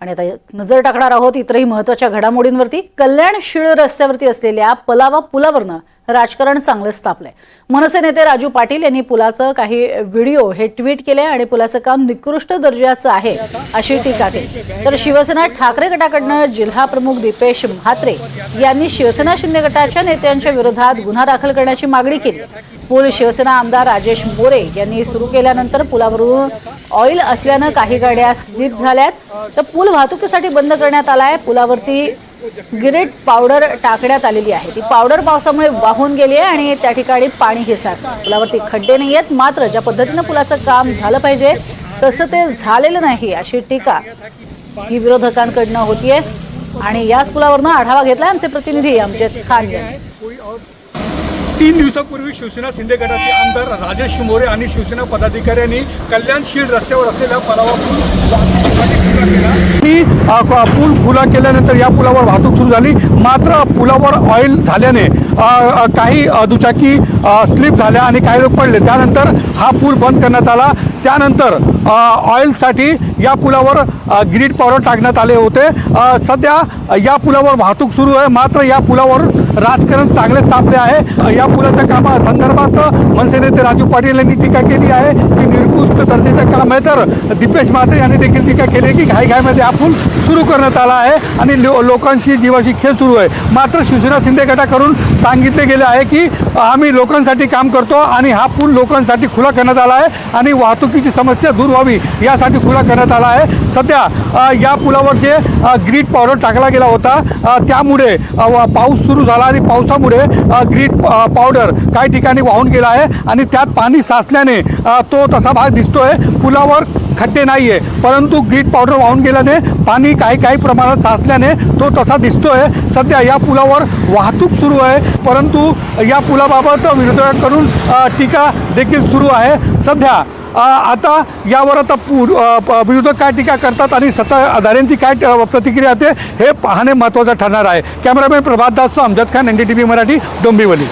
आणि आता नजर टाकणार आहोत इतरही महत्त्वाच्या घडामोडींवरती. कल्याण शिळ रस्त्यावरती असलेल्या पलावा पुलावरनं राजकारण चांगलंच तापलंय. मनसे नेते राजू पाटील यांनी पुलाचं काही व्हिडिओ हे ट्विट केले आणि पुलाचं काम निकृष्ट दर्जाचं आहे अशी टीका केली. तर शिवसेना ठाकरे गटाकडनं जिल्हा प्रमुख दीपेश म्हात्रे यांनी शिवसेना शिंदे गटाच्या नेत्यांच्या विरोधात गुन्हा दाखल करण्याची मागणी केली. पूल शिवसेना आमदार राजेश मोरे यांनी सुरू केल्यानंतर पुलावरून ऑइल असल्यानं काही गाड्या स्लिप झाल्यात. तर पूल वाहतुकीसाठी बंद करण्यात आला आहे पुलावरती गिरेट पावडर टाकण्यात आलेली आहे. ती पावडर पावसामुळे वाहून गेली आहे आणि त्या ठिकाणी पाणी हे पुलावरती खड्डे नाही आहेत मात्र ज्या पद्धतीनं पुलाचं काम झालं पाहिजे तसं ते झालेलं नाही अशी टीका ही विरोधकांकडनं होतीये. आणि याच पुलावरनं आढावा घेतलाय आमचे प्रतिनिधी अमजद खान यांनी. तीन दिवसापूर्वी शिवसेना शिंदे गटाचे आमदार राजेश मोरे आणि शिवसेना पदाधिकाऱ्यांनी कल्याणशील रस्त्यावर असलेला परावा पूल खुला पूल केल्यानंतर या पुलावर वाहतूक सुरू झाली. मात्र पुलावर ऑइल झाल्याने काही दुचाकी स्लिप झाल्या आणि काही लोक पडले. त्यानंतर हा पूल बंद करण्यात आला. त्यानंतर ऑइलसाठी या पुलावर ग्रीड पावडर टाकण्यात आले होते. सध्या या पुलावर वाहतूक सुरू आहे. मात्र या पुलावर राजकारण चांगलेच तापले आहे. या पुलाच्या कामा संदर्भात मनसे नेते राजू पाटील यांनी टीका केली आहे. की निकृष्ट दर्जाचं काम आहे तर दीपेश म्हात्रे यांनी देखील टीका केली की घाईघाईमध्ये हा पूल सुरू करण्यात आला आहे आणि लो लोकांशी जीवाशी खेळ सुरू आहे. मात्र शिवसेना शिंदे गटाकडून सांगितले गेले आहे की आम्ही लोकांसाठी काम करतो आणि हा पूल लोकांसाठी खुला करण्यात आला आहे आणि वाहतुकीची समस्या दूर व्हावी यासाठी खुला करण्यात आला आहे. सध्या या पुलावर जे ग्रीड पावडर टाकला गेला होता त्यामुळे पाऊस सुरू झाला आणि पावसामुळे ग्रीड पावडर काही ठिकाणी वाहून गेला आहे आणि त्यात पाणी साचल्याने तो तसा भाग दिसतोय. पुलावर खड्डे नाही आहे परंतु ग्रीट पावडर वाहून गेल्याने पाणी काही काही प्रमाणात साचल्याने तो तसा दिसतोय. सध्या या पुलावर वाहतूक सुरू आहे. परंतु या पुलाबाबत विरोधकांकडून टीका देखील सुरू आहे. सध्या आता यावर आता पू विरोधक काय टीका करतात आणि सत्ताधाऱ्यांची काय प्रतिक्रिया येते हे पाहणे महत्त्वाचं ठरणार आहे. Cameraman Prabhat Das Amjad Khan N D T V Marathi Dombivli.